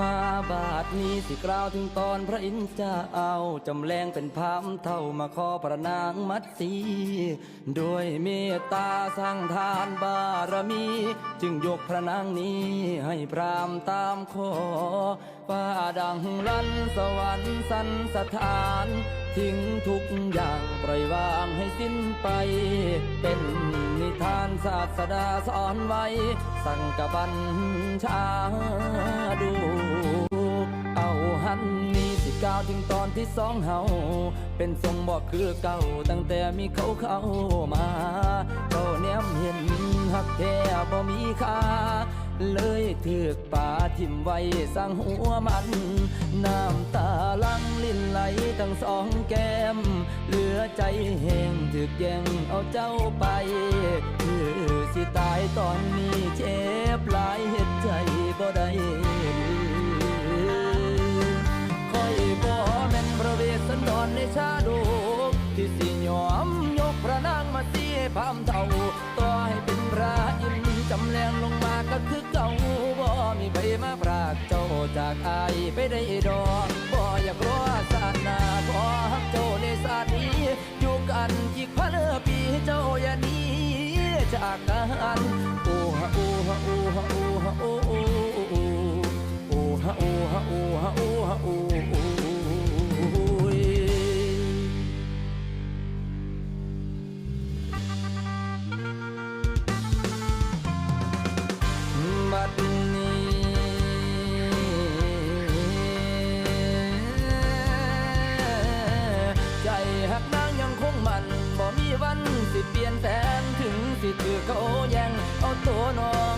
มาบาทนี้สิกล่าวถึงตอนพระอินทร์จ้าเอาจำแรงเป็นพามเท่ามาขอพระนางมัดสีด้วยเมตตาสร้างทานบารมี จึงยกพระนางนี้ให้พรามตามขอฟ้าดังลั่นสวรรค์สันสถานทิ้งทุกอย่างปล่อยวางให้สิ้นไป เป็นนิทานศาสดาสอนไว้ สั่งกบัญชา นี้สิก้าวถึงตอนที่สองเฮาเป็นทรงบอกคือเก่า ตั้งแต่มีเขาเข้ามาเขาแนมเห็นหักแท้บ่มีค่าเลยถือกป่าทิมไว้สร้างหัวมัน น้ำตาลังลิ้นไหลทั้งสองแก้ม เหลือใจแห้งถึกแย่งเอาเจ้าไปคือสิตายตอนนี้ บ่มีใครมาปรากเจ้าจากอายไปได้ดอกบ่อยากรอศาสนาขอฮักเจ้าในสาตินี้อยู่กันอีกพันปีเจ้าอย่าหนี้จากกันโอ้ฮะโอ้ฮะโอ้ฮะโอ้ฮะโอ้ kau yang otonom